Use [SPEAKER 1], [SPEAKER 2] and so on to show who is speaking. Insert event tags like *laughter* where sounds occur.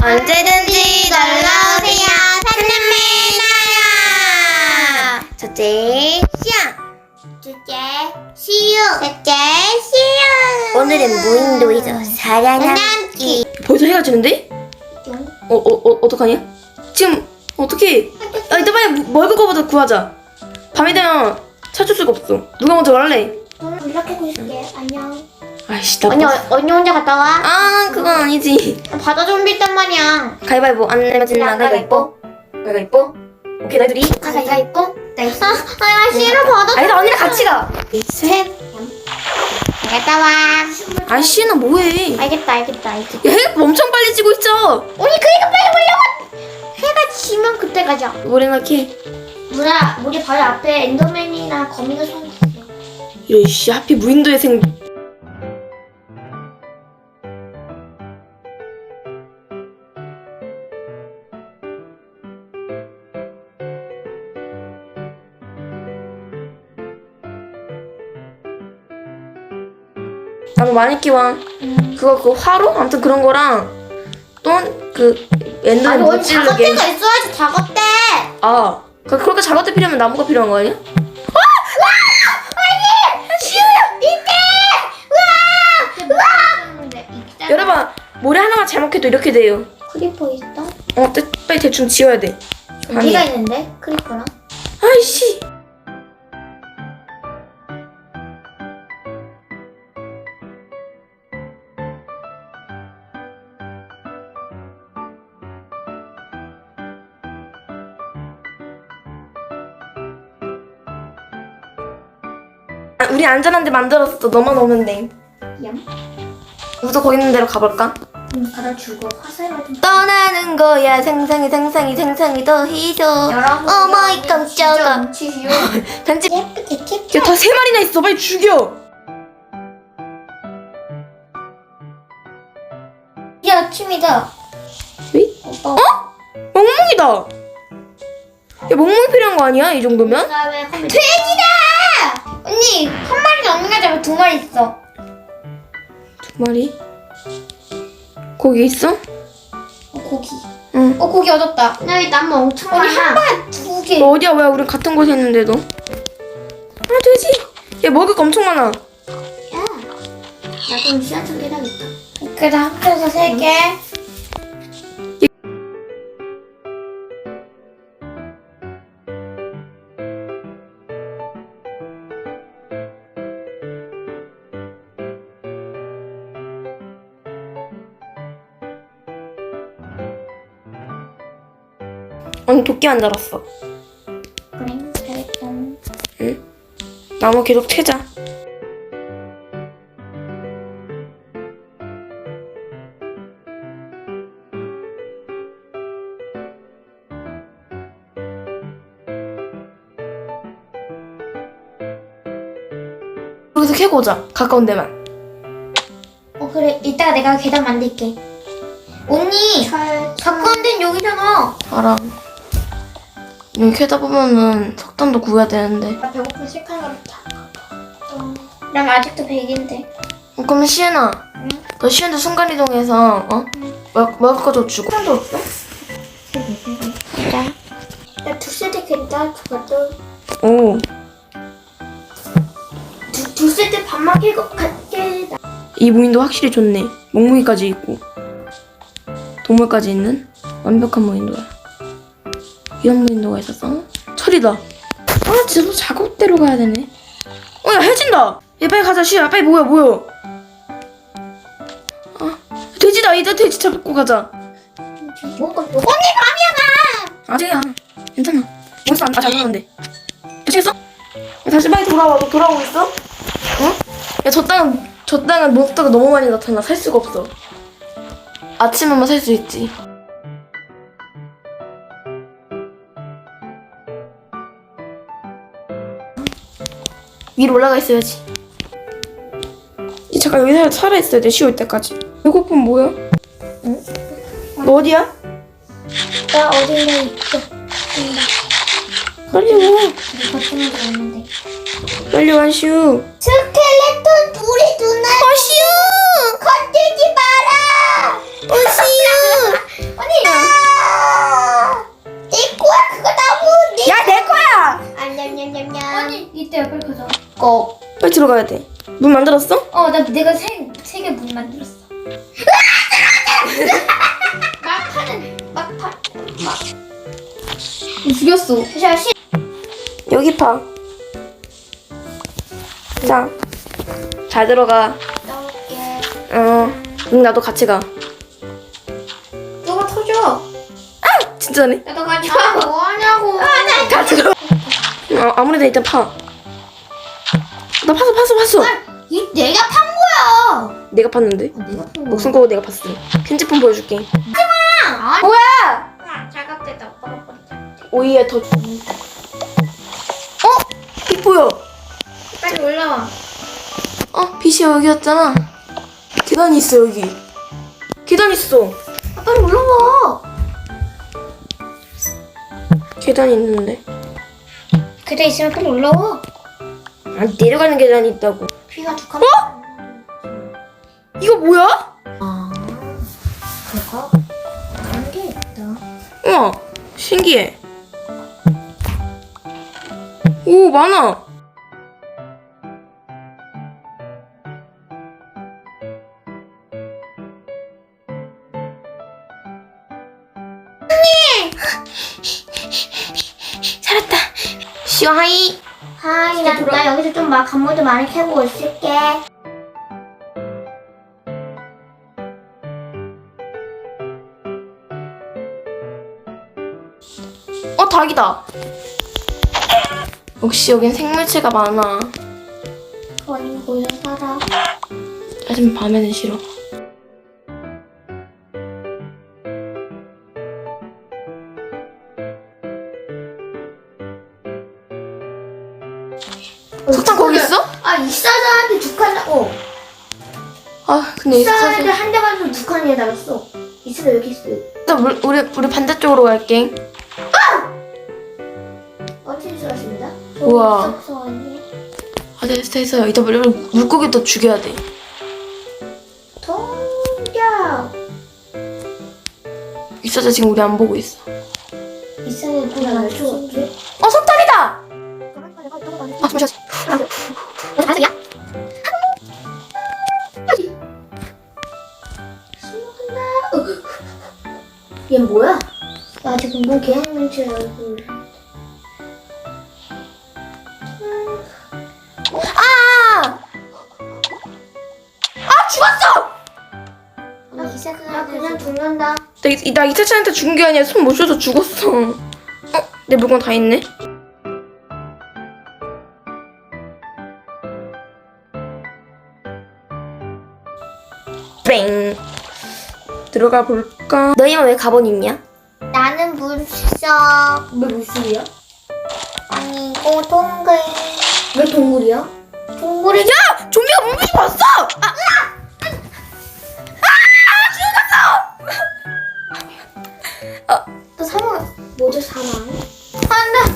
[SPEAKER 1] 언제든지 놀러오세요. 산남매나요. 첫째, 시야. 둘째, 시유. 셋째, 시유. 오늘은 무인도에서 살아남기.
[SPEAKER 2] 벌써 해가 지는데? 어, 어, 어, 어떡하냐? 지금, 어떡해. 아, 이따 빨리 먹을 거부터 구하자. 밤이 되면 찾을 수가 없어. 누가 먼저 말할래?
[SPEAKER 1] 오늘 연락하고 있을게. 안녕.
[SPEAKER 2] 아이씨, 나.
[SPEAKER 1] 언니, 언니 혼자 갔다 와.
[SPEAKER 2] 아, 그건 아니지.
[SPEAKER 1] 바다 좀비 있단 말이야.
[SPEAKER 2] 가위바위보, 안 내면 나 가위바위보. 가위바위보. 오케이, 나들이.
[SPEAKER 1] 가위바위보. 네. 아, 아, 싫어, 바다
[SPEAKER 2] 아니다, 언니랑 같이 가.
[SPEAKER 1] 셋. 갔다 와.
[SPEAKER 2] 아이씨는 뭐해.
[SPEAKER 1] 알겠다, 알겠다, 알겠다.
[SPEAKER 2] 야, 해가 엄청 빨리 지고 있어.
[SPEAKER 1] 언니, 그니까 빨리 올려고! 해가 지면 그때 가자.
[SPEAKER 2] 뭐래나 캐.
[SPEAKER 1] 누나, 우리 바로 앞에 엔더맨이나 거미가 서 있어.
[SPEAKER 2] 이런 씨, 하필 무인도에 생. 많이 키워. 그거 그 화로 아무튼 그런 거랑 또그 엔더맨
[SPEAKER 1] 아니,
[SPEAKER 2] 못 찌르게.
[SPEAKER 1] 작업대가 있어야지, 작업대!
[SPEAKER 2] 아, 그 그렇게 작업대 필요하면 나무가 필요한 거 아니야?
[SPEAKER 1] 우와!
[SPEAKER 2] 여러분 모래 하나만 잘못해도 이렇게 돼요.
[SPEAKER 1] 크리퍼 있어?
[SPEAKER 2] 어, 떼- 빨리 대충 지워야 돼.
[SPEAKER 1] 어디가 있는데? 크리퍼랑?
[SPEAKER 2] 아이씨. 아, 우리 안전한 데 만들었어. 너만 오면 돼.
[SPEAKER 1] 얌.
[SPEAKER 2] 우선 거기 있는 데로 가볼까?
[SPEAKER 1] 응, 가다 주고 화살을 좀.
[SPEAKER 2] 떠나는 거야 상상이 상상이 상상이 더 희소 어머이 깜짝아. *laughs* 단지
[SPEAKER 1] 예쁘게 캡처.
[SPEAKER 2] 야다 세 마리나 있어 빨리 죽여
[SPEAKER 1] 야, 아침이다.
[SPEAKER 2] 왜?
[SPEAKER 1] 오빠.
[SPEAKER 2] 어? 멍멍이다 야 멍멍이 필요한 거 아니야 이 정도면?
[SPEAKER 1] 돼지다! 언니, 한 마리는 언니가 잡아 두 마리 있어.
[SPEAKER 2] 두 마리 거기 있어?
[SPEAKER 1] 어, 고기.
[SPEAKER 2] 응
[SPEAKER 1] 어, 고기 얻었다. 나이 나무 엄청 많아. 언니, 한 마리 두 개.
[SPEAKER 2] 너 어디야 왜 우리 같은 곳에 있는데도 아 돼지 야 먹을 거 엄청 많아
[SPEAKER 1] 야. 나도 시한참 해야겠다. 그래, 합쳐서 세 개.
[SPEAKER 2] 언니 도끼 만들었어
[SPEAKER 1] 그래, 잘했다.
[SPEAKER 2] 나무 계속 캐자 여기서 캐고 오자 가까운 데만
[SPEAKER 1] 어, 그래. 이따가 내가 계단 만들게. 언니, 가까운 데는 여기잖아.
[SPEAKER 2] 알아 여기 캐다 보면은 석탄도 구해야 되는데
[SPEAKER 1] 나 배고파 실컷 가겠다. 난 아직도 100인데.
[SPEAKER 2] 어, 그럼 시은아
[SPEAKER 1] 응?
[SPEAKER 2] 너 시은도 순간 이동해서 어? 먹, 먹을 거좀 주고
[SPEAKER 1] 하나도 없어? 진짜? 나두 세트 괜찮아, 그것도.
[SPEAKER 2] 오
[SPEAKER 1] 두, 두 세트 밥 먹일 것 같게.
[SPEAKER 2] 이 무인도 확실히 좋네. 몽무이까지 있고 동물까지 있는 완벽한 무인도야. 이런 무인도가 있었어? 철이다. 아또 작업대로 가야 되네. 어 야 해진다. 얘 빨리 가자 시야 빨리 뭐야 뭐야. 아 돼지다 이제 돼지 잡고 가자.
[SPEAKER 1] 또. 언니, 밤이야,
[SPEAKER 2] 아직이야. 괜찮아. 벌써 안, 아, 잘 가는데. 괜찮겠어? 야, 다시 빨리 돌아와. 너 돌아오고 있어? 응? 야, 저 땅은, 저 땅은 몬스터가 너무 많이 나타나. 살 수가 없어. 아침에만 살 수 있지. 위로 올라가 있어야지. 이 잠깐 여기서 살아있어야 돼. 쉬울 때까지. 배고픔 뭐야? 응? 너 어디야?
[SPEAKER 1] 나 어딘가 있어.
[SPEAKER 2] 빨리 와.
[SPEAKER 1] 거 있는데.
[SPEAKER 2] 빨리 와, 슈.
[SPEAKER 1] 스켈레톤 우리 누나.
[SPEAKER 2] 어, 슈!
[SPEAKER 1] 건들지 마라.
[SPEAKER 2] 어. 빨리 들어가야 돼. 문 만들었어?
[SPEAKER 1] 어, 나 내가 세, 세개 문 만들었어. 막판은, 막판, 막. 죽였어. 자, 시.
[SPEAKER 2] 여기 파. 자, 잘 들어가.
[SPEAKER 1] 넣을게.
[SPEAKER 2] 어, 응, 나도 같이 가.
[SPEAKER 1] 너가 터져.
[SPEAKER 2] 진짜네.
[SPEAKER 1] 나도 같이 가. 뭐 하냐고. 아, 나.
[SPEAKER 2] 다 들어. 어, 아무래도 일단 파. 나 팠어, 팠어, 팠어.
[SPEAKER 1] 이 내가 판 거야.
[SPEAKER 2] 내가 팠는데.
[SPEAKER 1] 아, 내가 판.
[SPEAKER 2] 목숨 걸고 내가 팠어. 편집본 보여줄게.
[SPEAKER 1] 아,
[SPEAKER 2] 뭐야?
[SPEAKER 1] 아, 잘각됐다. 오빠가 버리자.
[SPEAKER 2] 오이에 더. 주... 어? 빛 보여.
[SPEAKER 1] 빨리 올라와.
[SPEAKER 2] 어, 빛이 여기였잖아. 계단이 있어, 여기. 계단 있어.
[SPEAKER 1] 아, 빨리 올라와.
[SPEAKER 2] 계단이 있는데.
[SPEAKER 1] 그래 있으면 빨리 올라와.
[SPEAKER 2] 아, 내려가는 계단이 있다고.
[SPEAKER 1] 귀가 두 칸.
[SPEAKER 2] 어? 이거 뭐야?
[SPEAKER 1] 아, 그거 그런 게 있다.
[SPEAKER 2] 우와, 신기해. 오, 많아. 살았다. 시와하이.
[SPEAKER 1] 하이, 나, 나 여기서 좀 막 간모드 많이 캐고 있을게.
[SPEAKER 2] 어, 닭이다. 역시 여긴 생물체가 많아.
[SPEAKER 1] 모여 살아.
[SPEAKER 2] 하지만 밤에는 싫어.
[SPEAKER 1] 이사자한테 두 칸, 어.
[SPEAKER 2] 아 근데
[SPEAKER 1] 이사자 한 대만 두 칸이나 달았어. 이사자 여기 있어.
[SPEAKER 2] 일단 우리, 우리 우리 반대쪽으로 갈게.
[SPEAKER 1] 어떻게 들어왔습니다?
[SPEAKER 2] 우와.
[SPEAKER 1] 무서웠네.
[SPEAKER 2] 아 됐어 됐어. 이따 우리 물고기도 죽여야 돼.
[SPEAKER 1] 동작.
[SPEAKER 2] 이사자 지금 우리 안 보고 있어.
[SPEAKER 1] 날 죽었 얘 뭐야? 나 지금 뭐 개학년체 얼굴.
[SPEAKER 2] 아! 아 죽었어!
[SPEAKER 1] 나나 그냥 죽는다.
[SPEAKER 2] 나, 이- 나 이사자한테 죽은 게 아니라 손못 쉬어서 죽었어. 어? 내 물건 다 있네. 들어가 볼까? 너희만 왜 가본 입냐?
[SPEAKER 1] 나는 물석 물석이야? 아니 이거 동글 왜 동굴이야? 동굴이
[SPEAKER 2] 야! 좀비가 문부지 봤어! 아, 아! 아! 죽었어! 어.
[SPEAKER 1] 나 사망 뭐지 사망? 아나나